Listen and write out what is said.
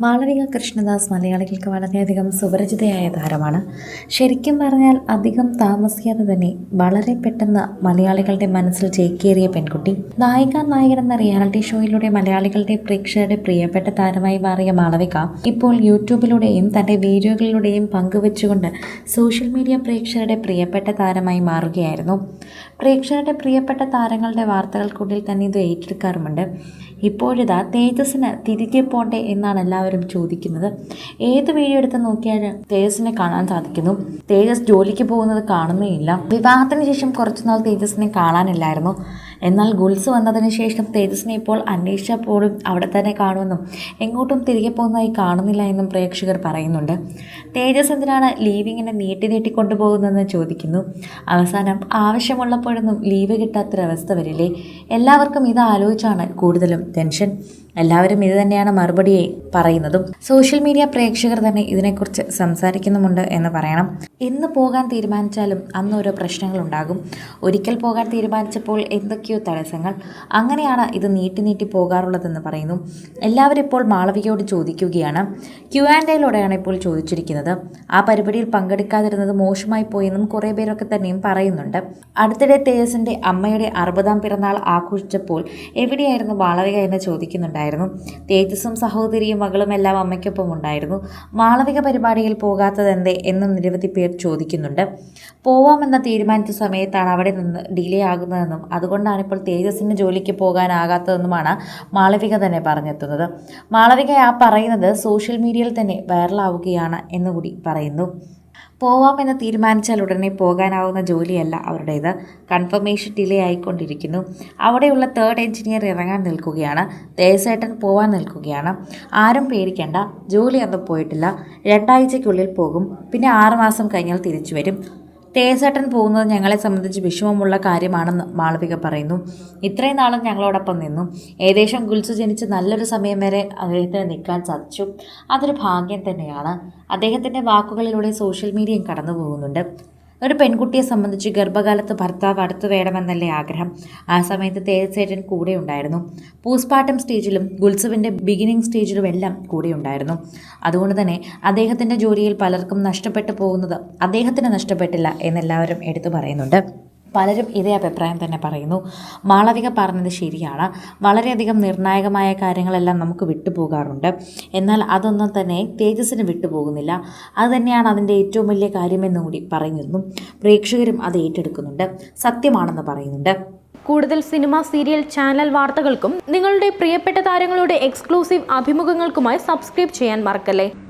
മാളവിക കൃഷ്ണദാസ് മലയാളികൾക്ക് വളരെയധികം സുപരിചിതയായ താരമാണ്. ശരിക്കും പറഞ്ഞാൽ അധികം താമസിയാതെ തന്നെ വളരെ പെട്ടെന്ന് മലയാളികളുടെ മനസ്സിൽ ചേക്കേറിയ പെൺകുട്ടി. നായിക നായകൻ എന്ന റിയാലിറ്റി ഷോയിലൂടെ മലയാളികളുടെ പ്രേക്ഷകരുടെ പ്രിയപ്പെട്ട താരമായി മാറിയ മാളവിക ഇപ്പോൾ യൂട്യൂബിലൂടെയും തന്റെ വീഡിയോകളിലൂടെയും പങ്കുവച്ചുകൊണ്ട് സോഷ്യൽ മീഡിയ പ്രേക്ഷകരുടെ പ്രിയപ്പെട്ട താരമായി മാറുകയായിരുന്നു. പ്രേക്ഷകരുടെ പ്രിയപ്പെട്ട താരങ്ങളുടെ വാർത്തകൾക്കുള്ളിൽ തന്നെ ഇത് ഏറ്റെടുക്കാറുമുണ്ട്. ഇപ്പോഴിതാ തേജസ്സിന് തിരികെ പോണ്ടേ എന്നാണ് എല്ലാവരും ചോദിക്കുന്നത് ഏത് വീഡിയോ എടുത്ത് നോക്കിയാലും തേജസ്സിനെ കാണാൻ സാധിക്കുന്നു? തേജസ് ജോലിക്ക് പോകുന്നത് കാണുന്നേയില്ല. വിവാഹത്തിന് ശേഷം കുറച്ചുനാൾ തേജസ്സിനെ കാണാനില്ലായിരുന്നു. എന്നാൽ ഗുൾസ് വന്നതിന് ശേഷം തേജസ്സിനെ ഇപ്പോൾ അന്വേഷിച്ചപ്പോഴും അവിടെ തന്നെ കാണുമെന്നും എങ്ങോട്ടും തിരികെ പോകുന്നതായി കാണുന്നില്ല എന്നും പ്രേക്ഷകർ പറയുന്നുണ്ട്. തേജസ് എന്തിനാണ് ലീവിങ്ങിനെ നീട്ടി നീട്ടി കൊണ്ടുപോകുന്നതെന്ന് ചോദിക്കുന്നു. അവസാനം ആവശ്യമുള്ളപ്പോഴൊന്നും ലീവ് കിട്ടാത്തൊരവസ്ഥ വരില്ലേ? എല്ലാവർക്കും ഇത് ആലോചിച്ചാണ് കൂടുതലും ടെൻഷൻ. എല്ലാവരും ഇത് തന്നെയാണ് മറുപടി പറയുന്നതും. സോഷ്യൽ മീഡിയ പ്രേക്ഷകർ തന്നെ ഇതിനെക്കുറിച്ച് സംസാരിക്കുന്നുമുണ്ട് എന്ന് പറയണം. എന്ന് പോകാൻ തീരുമാനിച്ചാലും അന്ന് ഓരോ പ്രശ്നങ്ങളുണ്ടാകും ഒരിക്കൽ പോകാൻ തീരുമാനിച്ചപ്പോൾ എന്തൊക്കെയോ തടസ്സങ്ങൾ. അങ്ങനെയാണ് ഇത് നീട്ടി നീട്ടി പോകാറുള്ളതെന്ന് പറയുന്നു. എല്ലാവരും ഇപ്പോൾ മാളവികയോട് ചോദിക്കുകയാണ്. ക്യു ആൻഡ് എയിലൂടെയാണ് ഇപ്പോൾ ചോദിച്ചിരിക്കുന്നത്. ആ പരിപാടിയിൽ പങ്കെടുക്കാതിരുന്നത് മോശമായി പോയെന്നും കുറേ പേരൊക്കെ തന്നെയും പറയുന്നുണ്ട്. അടുത്തിടെ തേജസിന്റെ അമ്മയുടെ അറുപതാം പിറന്നാൾ ആഘോഷിച്ചപ്പോൾ എവിടെയായിരുന്നു മാളവിക എന്ന് ചോദിക്കുന്നുണ്ടായിരുന്നു. തേജസും സഹോദരിയും മകളും എല്ലാം അമ്മയ്ക്കൊപ്പം ഉണ്ടായിരുന്നു. മാളവിക പരിപാടിയിൽ പോകാത്തതെന്തേ എന്നും നിരവധി പേർ ചോദിക്കുന്നുണ്ട്. പോവാമെന്ന തീരുമാനിച്ച സമയത്താണ് അവിടെ നിന്ന് ഡിലേ ആകുന്നതെന്നും അതുകൊണ്ടാണ് ഇപ്പോൾ തേജസ്സിന് ജോലിക്ക് പോകാനാകാത്തതെന്നുമാണ് മാളവിക തന്നെ പറഞ്ഞെത്തുന്നത്. മാളവിക ആ പറയുന്നത് സോഷ്യൽ മീഡിയയിൽ തന്നെ വൈറലാവുകയാണ് എന്നുകൂടി പറയുന്നു. പോവാമെന്ന് തീരുമാനിച്ചാൽ ഉടനെ പോകാനാവുന്ന ജോലിയല്ല അവരുടേത്. കൺഫർമേഷൻ ഡിലേ ആയിക്കൊണ്ടിരിക്കുന്നു. അവിടെയുള്ള തേർഡ് എഞ്ചിനീയർ ഇറങ്ങാൻ നിൽക്കുകയാണ്. ദേശേട്ടൻ പോവാൻ നിൽക്കുകയാണ്. ആരും പേടിക്കേണ്ട. ജോലിയൊന്നും പോയിട്ടില്ല. രണ്ടാഴ്ചയ്ക്കുള്ളിൽ പോകും. പിന്നെ ആറുമാസം കഴിഞ്ഞാൽ തിരിച്ചു വരും. തേസേട്ടൻ പോകുന്നത് ഞങ്ങളെ സംബന്ധിച്ച് വിഷമമുള്ള കാര്യമാണെന്ന് മാളവിക പറയുന്നു. ഇത്രയും നാളും ഞങ്ങളോടൊപ്പം നിന്നു. ഏകദേശം ഗുൽസു ജനിച്ച് നല്ലൊരു സമയം വരെ അദ്ദേഹത്തിന് നിൽക്കാൻ സാധിച്ചു. അതൊരു ഭാഗ്യം തന്നെയാണ്. അദ്ദേഹത്തിന്റെ വാക്കുകളിലൂടെ സോഷ്യൽ മീഡിയയും കടന്നു പോകുന്നുണ്ട് ഒരു പെൺകുട്ടിയെ സംബന്ധിച്ച് ഗർഭകാലത്ത് ഭർത്താവ് അടുത്തു വേണമെന്നല്ലേ ആഗ്രഹം. ആ സമയത്ത് തേജസേറ്റൻ കൂടെ ഉണ്ടായിരുന്നു. പൂസ്പാട്ടം സ്റ്റേജിലും ഗുത്സവിന്റെ ബിഗിനിങ് സ്റ്റേജിലും എല്ലാം കൂടെ ഉണ്ടായിരുന്നു. അതുകൊണ്ട് തന്നെ അദ്ദേഹത്തിന്റെ ജോലിയിൽ പലർക്കും നഷ്ടപ്പെട്ടു പോകുന്നത് അദ്ദേഹത്തിന് നഷ്ടപ്പെട്ടില്ല എന്നെല്ലാവരും എടുത്തു പറയുന്നുണ്ട്. പലരും ഇതേ അഭിപ്രായം തന്നെ പറയുന്നു. മാളവിക പറഞ്ഞത് ശരിയാണ്. വളരെയധികം നിർണായകമായ കാര്യങ്ങളെല്ലാം നമുക്ക് വിട്ടുപോകാറുണ്ട്. എന്നാൽ അതൊന്നും തന്നെ തേജസ്സിന് വിട്ടുപോകുന്നില്ല. അത് തന്നെയാണ് അതിന്റെ ഏറ്റവും വലിയ കാര്യമെന്നും കൂടി പറയുന്നു. പ്രേക്ഷകരും അത് ഏറ്റെടുക്കുന്നുണ്ട്. സത്യമാണെന്ന് പറയുന്നുണ്ട്. കൂടുതൽ സിനിമ സീരിയൽ ചാനൽ വാർത്തകൾക്കും നിങ്ങളുടെ പ്രിയപ്പെട്ട താരങ്ങളുടെ എക്സ്ക്ലൂസീവ് അഭിമുഖങ്ങൾക്കുമായി സബ്സ്ക്രൈബ് ചെയ്യാൻ മറക്കല്ലേ?